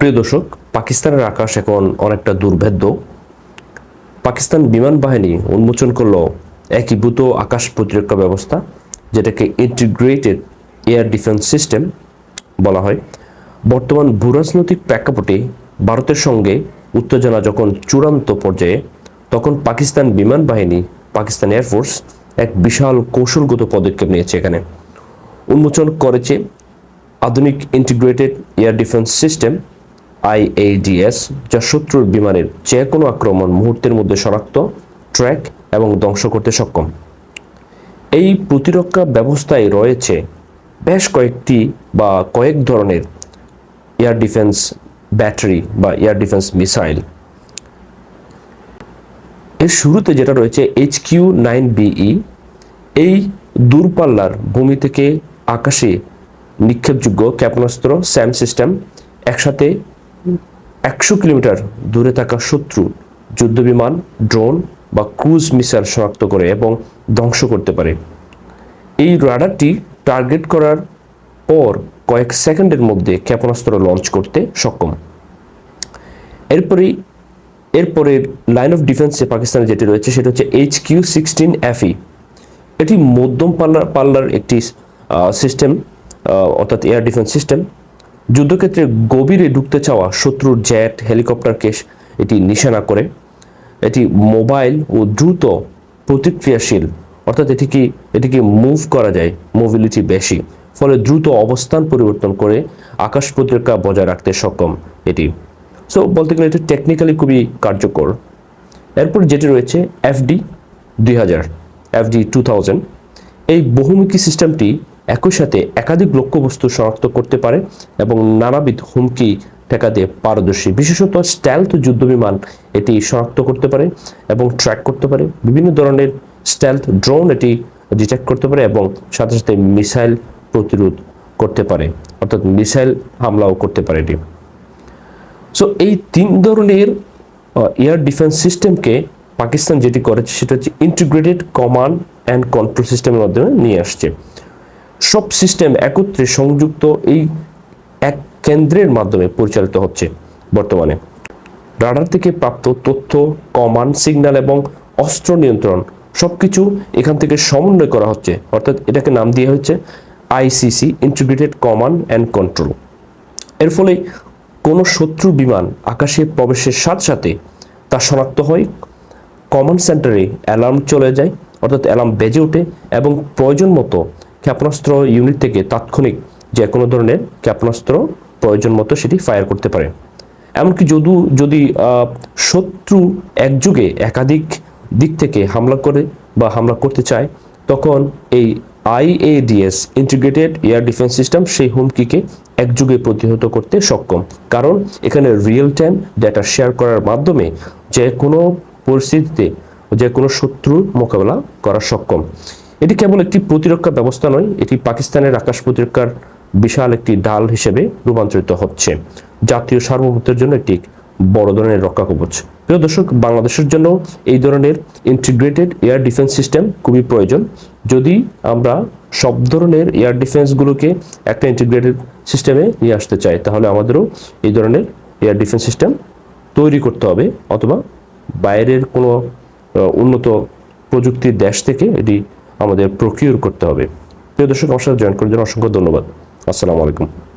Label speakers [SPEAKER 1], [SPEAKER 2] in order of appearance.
[SPEAKER 1] প্রিয় দর্শক, পাকিস্তানের আকাশ এখন অনেকটা দুর্ভেদ্য। পাকিস্তান বিমান বাহিনী উন্মোচন করল একীভূত আকাশ প্রতিরক্ষা ব্যবস্থা, যেটাকে ইন্টিগ্রেটেড এয়ার ডিফেন্স সিস্টেম বলা হয়। বর্তমান ভূরাজনৈতিক প্রেক্ষাপটে ভারতের সঙ্গে উত্তেজনা যখন চূড়ান্ত পর্যায়ে, তখন পাকিস্তান বিমান বাহিনী, পাকিস্তান এয়ারফোর্স এক বিশাল কৌশলগত পদক্ষেপ নিয়েছে এখানে। উন্মোচন করেছে আধুনিক integrated air defence system IADS, যা শত্রুর বিমানের যে কোনো আক্রমণ মুহূর্তের মধ্যে শনাক্ত, ট্র্যাক এবং ধ্বংস করতে সক্ষম। এই প্রতিরক্ষা ব্যবস্থায় রয়েছে বেশ কয়েকটি বা কয়েক ধরনের এয়ার ডিফেন্স ব্যাটারি বা এয়ার ডিফেন্স মিসাইল। এর শুরুতে যেটা রয়েছে এইচ কিউ নাইন বিই এই দূরপাল্লার ভূমি থেকে আকাশে নিক্ষেপযোগ্য ক্ষেপণাস্ত্র, স্যাম সিস্টেম, একসাথে একশো কিলোমিটার দূরে থাকা শত্রু, যুদ্ধবিমান, ড্রোন বা ক্রুজ মিসাইল শনাক্ত করে এবং ধ্বংস করতে পারে। এই রাডারটি টার্গেট করার পর কয়েক সেকেন্ডের মধ্যে ক্ষেপণাস্ত্র লঞ্চ করতে সক্ষম। এরপরেই এরপরে লাইন অফ ডিফেন্সে পাকিস্তানে যেটি রয়েছে সেটা হচ্ছে এইচ কিউ সিক্সটিন এফই। এটি মধ্যম পাল্লার পাল্লার একটি সিস্টেম অর্থাৎ এয়ার ডিফেন্স সিস্টেম। যুদ্ধক্ষেত্রে গভীরে ঢুকতে চাওয়া শত্রুর জেট হেলিকপ্টারকে এটি নিশানা করে। এটি মোবাইল ও দ্রুত প্রতিক্রিয়াশীল, অর্থাৎ এটি কি এটিকে মুভ করা যায় মোবিলিটি বেশি, ফলে দ্রুত অবস্থান পরিবর্তন করে আকাশ প্রতিরক্ষা বজায় রাখতে সক্ষম এটি। সো বলতে গেলে এটি টেকনিক্যালি খুবই কার্যকর। এরপর যেটি রয়েছে এফডি দুই হাজার এফডি টু থাউজেন্ড এই বহুমুখী সিস্টেমটি একই সাথে একাধিক লক্ষ্যবস্তু শনাক্ত করতে পারে এবং নানাবিধ হুমকি ঠেকাতে পারদর্শী। বিশেষত স্ট্যালথ যুদ্ধবিমান এটি শনাক্ত করতে পারে এবং ট্র্যাক করতে পারে। বিভিন্ন ধরনের স্ট্যালথ ড্রোন এটি ডিটেক্ট করতে পারে এবং সাথে সাথে মিসাইল প্রতিরোধ করতে পারে। অর্থাৎ মিসাইল হামলাও করতে পারে এটি। সো এই তিন ধরনের এয়ার ডিফেন্স সিস্টেমকে পাকিস্তান যেটি করেছে সেটা হচ্ছে ইন্টিগ্রেটেড কমান্ড অ্যান্ড কন্ট্রোল সিস্টেমের মাধ্যমে নিয়ে আসছে। সব সিস্টেম একত্রে সংযুক্ত এই এক কেন্দ্রের মাধ্যমে পরিচালিত হচ্ছে বর্তমানে। রাডার থেকে প্রাপ্ত তথ্য, কমান্ড সিগন্যাল এবং অস্ত্র নিয়ন্ত্রণ সব কিছু এখান থেকে সমন্বয় করা হচ্ছে। অর্থাৎ এটাকে নাম দিয়ে হচ্ছে ICC integrated command and control এর ফলে কোনো শত্রু বিমান আকাশে প্রবেশের সাথে সাথে তা শনাক্ত হয় কমান্ড সেন্টারে অ্যালার্ম চলে যায়, অর্থাৎ অ্যালার্ম বেজে ওঠে এবং প্রয়োজন মতো ক্ষেপণাস্ত্র ইউনিট থেকে তাৎক্ষণিক যে কোনো ধরনের ক্ষেপণাস্ত্র প্রয়োজন মতো সেটি ফায়ার করতে পারে। এমনকি যদি যদি শত্রু একযুগে একাধিক দিক থেকে হামলা করে বা হামলা করতে চায়, তখন এই IADS integrated air defence system সেই হুমকিকে একযুগে প্রতিহত করতে সক্ষম। কারণ এখানে রিয়েল টাইম ডেটা শেয়ার করার মাধ্যমে যে কোনো পরিস্থিতিতে যে কোনো শত্রুর মোকাবেলা করা সক্ষম। এটি কেবল একটি প্রতিরক্ষা ব্যবস্থা নয়, এটি পাকিস্তানের আকাশ প্রতিরক্ষার বিশাল একটি ডাল হিসেবে রূপান্তরিত হচ্ছে। জাতীয় সার্বভৌমত্বের জন্য একটি বড় ধরনের রক্ষা কবচ। প্রিয় দর্শক, বাংলাদেশের জন্য এই ধরনের ইন্টিগ্রেটেড এয়ার ডিফেন্স সিস্টেম খুবই প্রয়োজন। যদি আমরা সব ধরনের এয়ার ডিফেন্সগুলোকে একটা ইন্টিগ্রেটেড সিস্টেমে নিয়ে আসতে চাই, তাহলে আমাদেরও এই ধরনের এয়ার ডিফেন্স সিস্টেম তৈরি করতে হবে, অথবা বাইরের কোনো উন্নত প্রযুক্তির দেশ থেকে এটি আমাদের প্রকিউর করতে হবে। প্রিয় দর্শক, আমার সাথে জয়েন করার জন্য অসংখ্য ধন্যবাদ। আসসালামু আলাইকুম।